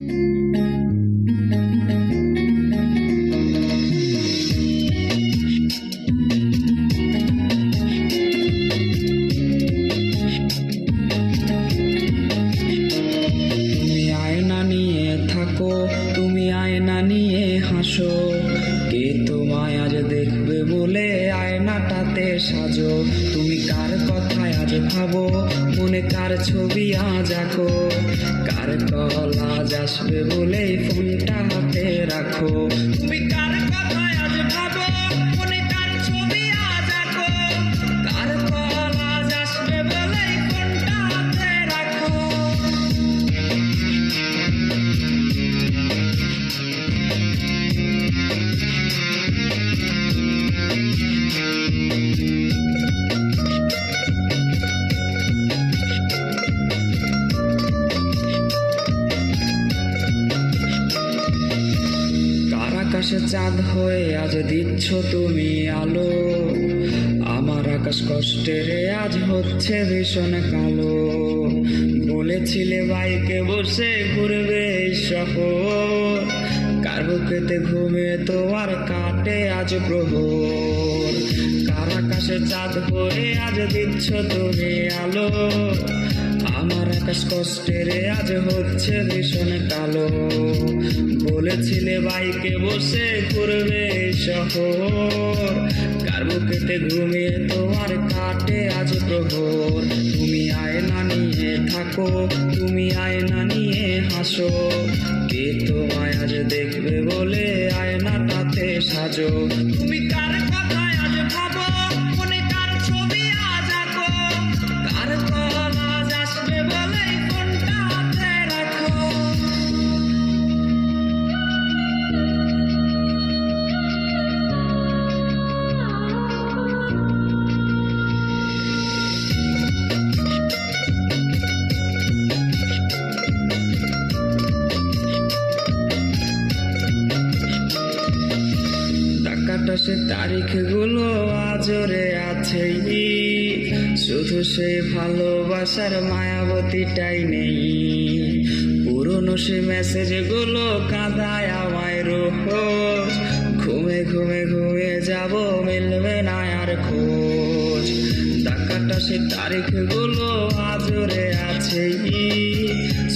তুমি আয়না নিয়ে থাকো তুমি আয়না নিয়ে হাসো। কে তোমায় আজ বলে আয়নাটাতে সাজো। তুমি কার কথায় আজ ভাবো? মনে কার ছবি আজ আঁকো? কার কল আজ আসবে বলেই ফোনটা হাতে রাখো? তুমি আকাশে চাঁদ হয়ে আজ দিচ্ছ তুমি আলো। আমার আকাশ কষ্টের, আজ হচ্ছে ভীষণ কালো। বলেছিলে বাইকে বসে ঘুরবে শহর কার বুকেতে ঘুমে তো আর কাটে আজ প্রহর। কার আকাশে চাঁদ হয়ে আজ দিচ্ছ তুমি আলো। আমার আকাশ কষ্টের, আজ হচ্ছে ভীষণ কালো। বলেছিলে বাইকে বসে ঘুরবে শহর। কার বুকেতে ঘুমিয়ে তোমার কাটে আজ প্রহর। তুমি আয়না নিয়ে থাকো, তুমি আয়না নিয়ে হাসো। কে তোমায় আজ দেখবে বলে আয়নাটাতে সাজো। তুমি টাকাটা সে তারিখগুলো আজরে আছে শুধু সেই ভালোবাসার মায়াবতীটাই নেই। পুরনো সে মেসেজগুলো কাঁদায় আমায় রোজ। ঘুমে ঘুমে ঘুমে যাব, মিলবে না আর খোঁজ। টাকাটা সে তারিখগুলো আজরে আছে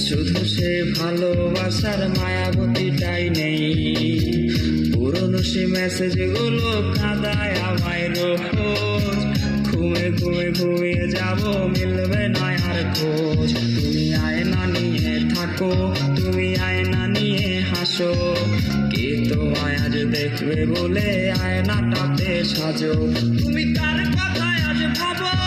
শুধু সে ভালোবাসার মায়াবতীটাই নেই। পুরনো সে মেসেজগুলো কাঁদায় আমায় রোজ। ঘুমে ঘুমে ঘুমিয়ে যাব, মিলবে না আর খোঁজ। তুমি আয়না নিয়ে থাকো, তুমি আয়না নিয়ে হাসো। কে তোমায় আজ দেখবে বলে আয়নাটাতে সাজো। তুমি কার কথায় আজ ভাবো